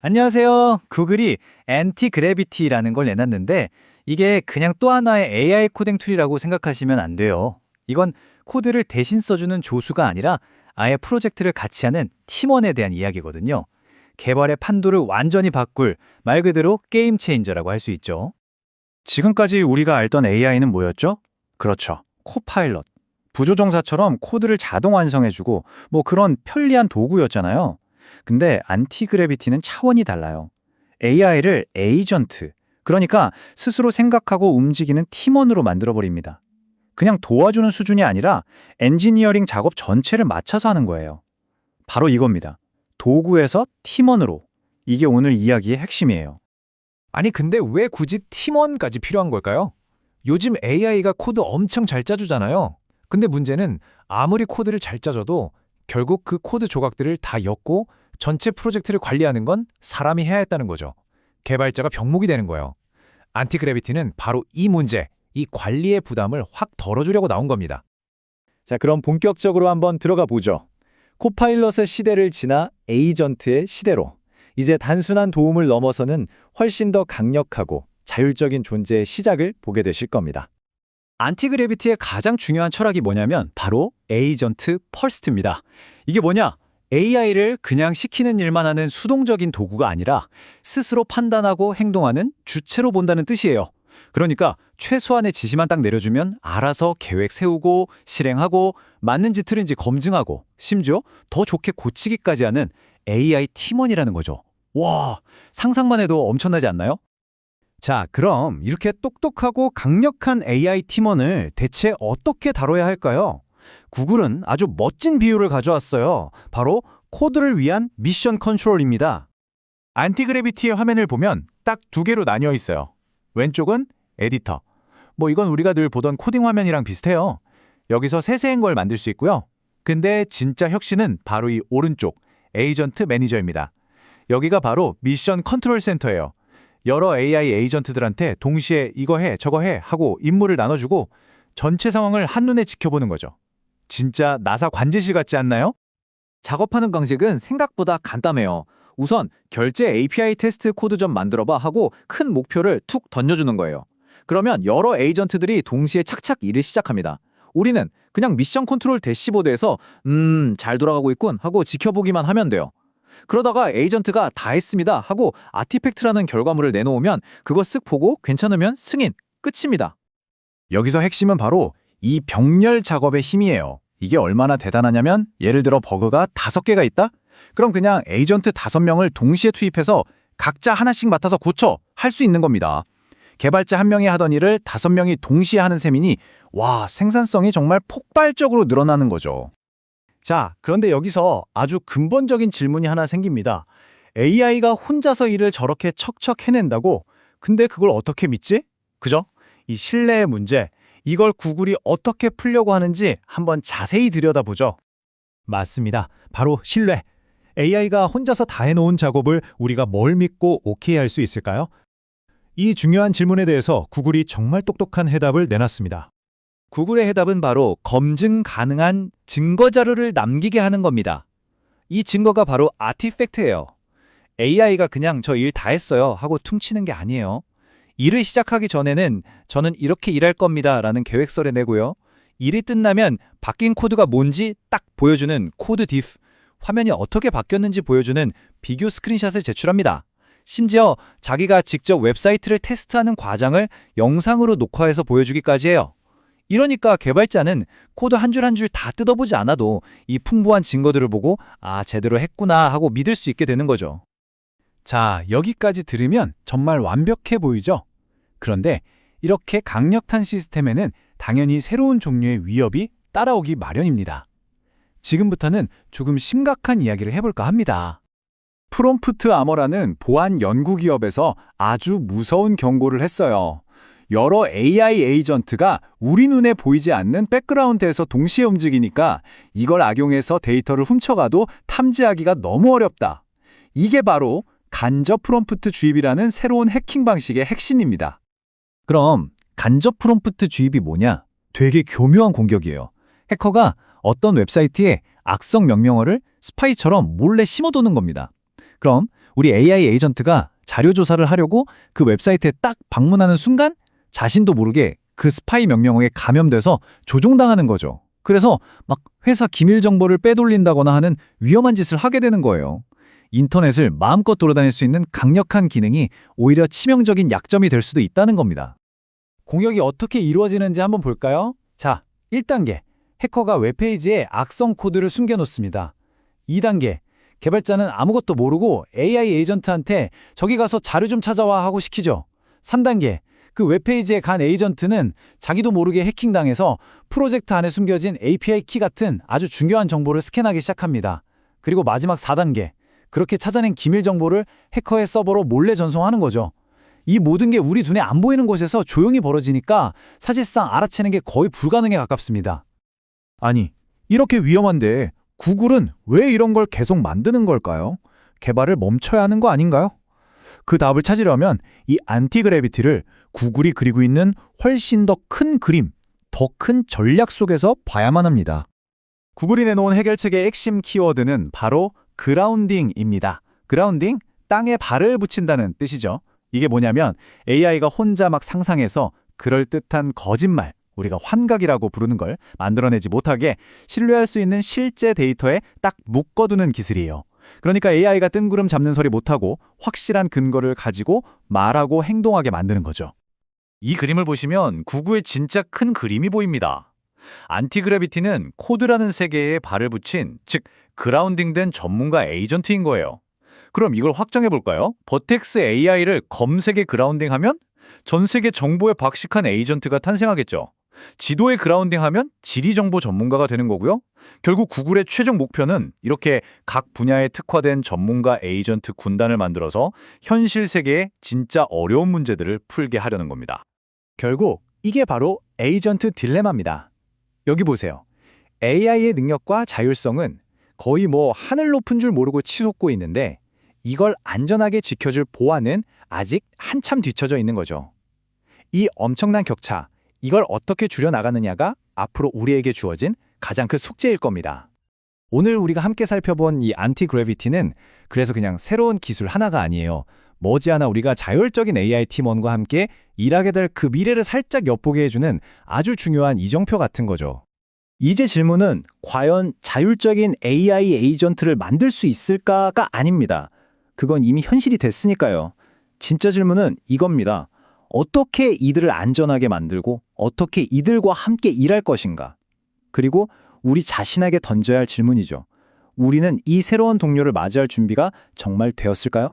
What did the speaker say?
안녕하세요. 구글이 엔티그래비티라는 걸 내놨는데 이게 그냥 또 하나의 AI 코딩 툴이라고 생각하시면 안 돼요. 이건 코드를 대신 써주는 조수가 아니라 아예 프로젝트를 같이 하는 팀원에 대한 이야기거든요. 개발의 판도를 완전히 바꿀 말 그대로 게임 체인저라고 할 수 있죠. 지금까지 우리가 알던 AI는 뭐였죠? 그렇죠. 코파일럿. 부조종사처럼 코드를 자동 완성해주고 뭐 그런 편리한 도구였잖아요. 근데 안티그래비티는 차원이 달라요. AI를 에이전트, 그러니까 스스로 생각하고 움직이는 팀원으로 만들어버립니다. 그냥 도와주는 수준이 아니라 엔지니어링 작업 전체를 맞춰서 하는 거예요. 바로 이겁니다. 도구에서 팀원으로. 이게 오늘 이야기의 핵심이에요. 아니 근데 왜 굳이 팀원까지 필요한 걸까요? 요즘 AI가 코드 엄청 잘 짜주잖아요. 근데 문제는 아무리 코드를 잘 짜줘도 결국 그 코드 조각들을 다 엮고 전체 프로젝트를 관리하는 건 사람이 해야 했다는 거죠. 개발자가 병목이 되는 거예요. 안티그래비티는 바로 이 문제, 이 관리의 부담을 확 덜어주려고 나온 겁니다. 자, 그럼 본격적으로 한번 들어가 보죠. 코파일럿의 시대를 지나 에이전트의 시대로. 이제 단순한 도움을 넘어서는 훨씬 더 강력하고 자율적인 존재의 시작을 보게 되실 겁니다. 안티그래비티의 가장 중요한 철학이 뭐냐면 바로 에이전트 퍼스트입니다. 이게 뭐냐? AI를 그냥 시키는 일만 하는 수동적인 도구가 아니라 스스로 판단하고 행동하는 주체로 본다는 뜻이에요. 그러니까 최소한의 지시만 딱 내려주면 알아서 계획 세우고 실행하고 맞는지 틀린지 검증하고 심지어 더 좋게 고치기까지 하는 AI 팀원이라는 거죠. 와, 상상만 해도 엄청나지 않나요? 자, 그럼 이렇게 똑똑하고 강력한 AI 팀원을 대체 어떻게 다뤄야 할까요? 구글은 아주 멋진 비유를 가져왔어요. 바로 코드를 위한 미션 컨트롤입니다. 안티그래비티의 화면을 보면 딱 두 개로 나뉘어 있어요. 왼쪽은 에디터. 뭐 이건 우리가 늘 보던 코딩 화면이랑 비슷해요. 여기서 세세한 걸 만들 수 있고요. 근데 진짜 혁신은 바로 이 오른쪽 에이전트 매니저입니다. 여기가 바로 미션 컨트롤 센터예요. 여러 AI 에이전트들한테 동시에 이거 해, 저거 해 하고 임무를 나눠주고 전체 상황을 한눈에 지켜보는 거죠. 진짜 나사 관제실 같지 않나요? 작업하는 방식은 생각보다 간단해요. 우선 결제 API 테스트 코드 좀 만들어봐 하고 큰 목표를 툭 던져주는 거예요. 그러면 여러 에이전트들이 동시에 착착 일을 시작합니다. 우리는 그냥 미션 컨트롤 대시보드에서 음, 잘 돌아가고 있군 하고 지켜보기만 하면 돼요. 그러다가 에이전트가 다 했습니다 하고 아티팩트라는 결과물을 내놓으면 그거 쓱 보고 괜찮으면 승인, 끝입니다. 여기서 핵심은 바로 이 병렬 작업의 힘이에요. 이게 얼마나 대단하냐면 예를 들어 버그가 다섯 개가 있다? 그럼 그냥 에이전트 다섯 명을 동시에 투입해서 각자 하나씩 맡아서 고쳐 할 수 있는 겁니다. 개발자 한 명이 하던 일을 다섯 명이 동시에 하는 셈이니 와 생산성이 정말 폭발적으로 늘어나는 거죠. 자, 그런데 여기서 아주 근본적인 질문이 하나 생깁니다. AI가 혼자서 일을 저렇게 척척 해낸다고? 근데 그걸 어떻게 믿지? 그죠? 이 신뢰의 문제, 이걸 구글이 어떻게 풀려고 하는지 한번 자세히 들여다보죠. 맞습니다. 바로 신뢰. AI가 혼자서 다 해놓은 작업을 우리가 뭘 믿고 오케이 할 수 있을까요? 이 중요한 질문에 대해서 구글이 정말 똑똑한 해답을 내놨습니다. 구글의 해답은 바로 검증 가능한 증거 자료를 남기게 하는 겁니다. 이 증거가 바로 아티팩트예요. AI가 그냥 저 일 다 했어요 하고 퉁치는 게 아니에요. 일을 시작하기 전에는 저는 이렇게 일할 겁니다 라는 계획서를 내고요. 일이 끝나면 바뀐 코드가 뭔지 딱 보여주는 코드 디프, 화면이 어떻게 바뀌었는지 보여주는 비교 스크린샷을 제출합니다. 심지어 자기가 직접 웹사이트를 테스트하는 과정을 영상으로 녹화해서 보여주기까지 해요. 이러니까 개발자는 코드 한 줄 한 줄 다 뜯어보지 않아도 이 풍부한 증거들을 보고 아, 제대로 했구나 하고 믿을 수 있게 되는 거죠. 자, 여기까지 들으면 정말 완벽해 보이죠? 그런데 이렇게 강력한 시스템에는 당연히 새로운 종류의 위협이 따라오기 마련입니다. 지금부터는 조금 심각한 이야기를 해볼까 합니다. 프롬프트 아머라는 보안 연구 기업에서 아주 무서운 경고를 했어요. 여러 AI 에이전트가 우리 눈에 보이지 않는 백그라운드에서 동시에 움직이니까 이걸 악용해서 데이터를 훔쳐가도 탐지하기가 너무 어렵다. 이게 바로 간접 프롬프트 주입이라는 새로운 해킹 방식의 핵심입니다. 그럼 간접 프롬프트 주입이 뭐냐? 되게 교묘한 공격이에요. 해커가 어떤 웹사이트에 악성 명령어를 스파이처럼 몰래 심어두는 겁니다. 그럼 우리 AI 에이전트가 자료 조사를 하려고 그 웹사이트에 딱 방문하는 순간 자신도 모르게 그 스파이 명령어에 감염돼서 조종당하는 거죠. 그래서 막 회사 기밀 정보를 빼돌린다거나 하는 위험한 짓을 하게 되는 거예요. 인터넷을 마음껏 돌아다닐 수 있는 강력한 기능이 오히려 치명적인 약점이 될 수도 있다는 겁니다. 공격이 어떻게 이루어지는지 한번 볼까요? 자, 1단계. 해커가 웹페이지에 악성 코드를 숨겨놓습니다. 2단계. 개발자는 아무것도 모르고 AI 에이전트한테 저기 가서 자료 좀 찾아와 하고 시키죠. 3단계. 그 웹페이지에 간 에이전트는 자기도 모르게 해킹당해서 프로젝트 안에 숨겨진 API 키 같은 아주 중요한 정보를 스캔하기 시작합니다. 그리고 마지막 4단계. 그렇게 찾아낸 기밀 정보를 해커의 서버로 몰래 전송하는 거죠. 이 모든 게 우리 눈에 안 보이는 곳에서 조용히 벌어지니까 사실상 알아채는 게 거의 불가능에 가깝습니다. 아니, 이렇게 위험한데 구글은 왜 이런 걸 계속 만드는 걸까요? 개발을 멈춰야 하는 거 아닌가요? 그 답을 찾으려면 이 안티그래비티를 구글이 그리고 있는 훨씬 더 큰 그림, 더 큰 전략 속에서 봐야만 합니다. 구글이 내놓은 해결책의 핵심 키워드는 바로 그라운딩입니다. 그라운딩? 땅에 발을 붙인다는 뜻이죠. 이게 뭐냐면 AI가 혼자 막 상상해서 그럴듯한 거짓말, 우리가 환각이라고 부르는 걸 만들어내지 못하게 신뢰할 수 있는 실제 데이터에 딱 묶어두는 기술이에요. 그러니까 AI가 뜬구름 잡는 소리 못하고 확실한 근거를 가지고 말하고 행동하게 만드는 거죠. 이 그림을 보시면 구구의 진짜 큰 그림이 보입니다. 안티그래비티는 코드라는 세계에 발을 붙인, 즉 그라운딩된 전문가 에이전트인 거예요. 그럼 이걸 확정해 볼까요? 버텍스 AI를 검색에 그라운딩하면 전 세계 정보에 박식한 에이전트가 탄생하겠죠. 지도에 그라운딩 하면 지리 정보 전문가가 되는 거고요. 결국 구글의 최종 목표는 이렇게 각 분야에 특화된 전문가 에이전트 군단을 만들어서 현실 세계의 진짜 어려운 문제들을 풀게 하려는 겁니다. 결국 이게 바로 에이전트 딜레마입니다. 여기 보세요. AI의 능력과 자율성은 거의 뭐 하늘 높은 줄 모르고 치솟고 있는데 이걸 안전하게 지켜줄 보안은 아직 한참 뒤처져 있는 거죠. 이 엄청난 격차, 이걸 어떻게 줄여나가느냐가 앞으로 우리에게 주어진 가장 큰 숙제일 겁니다. 오늘 우리가 함께 살펴본 이 안티그래비티는 그래서 그냥 새로운 기술 하나가 아니에요. 머지않아 우리가 자율적인 AI 팀원과 함께 일하게 될 그 미래를 살짝 엿보게 해주는 아주 중요한 이정표 같은 거죠. 이제 질문은 과연 자율적인 AI 에이전트를 만들 수 있을까가 아닙니다. 그건 이미 현실이 됐으니까요. 진짜 질문은 이겁니다. 어떻게 이들을 안전하게 만들고 어떻게 이들과 함께 일할 것인가? 그리고 우리 자신에게 던져야 할 질문이죠. 우리는 이 새로운 동료를 맞이할 준비가 정말 되었을까요?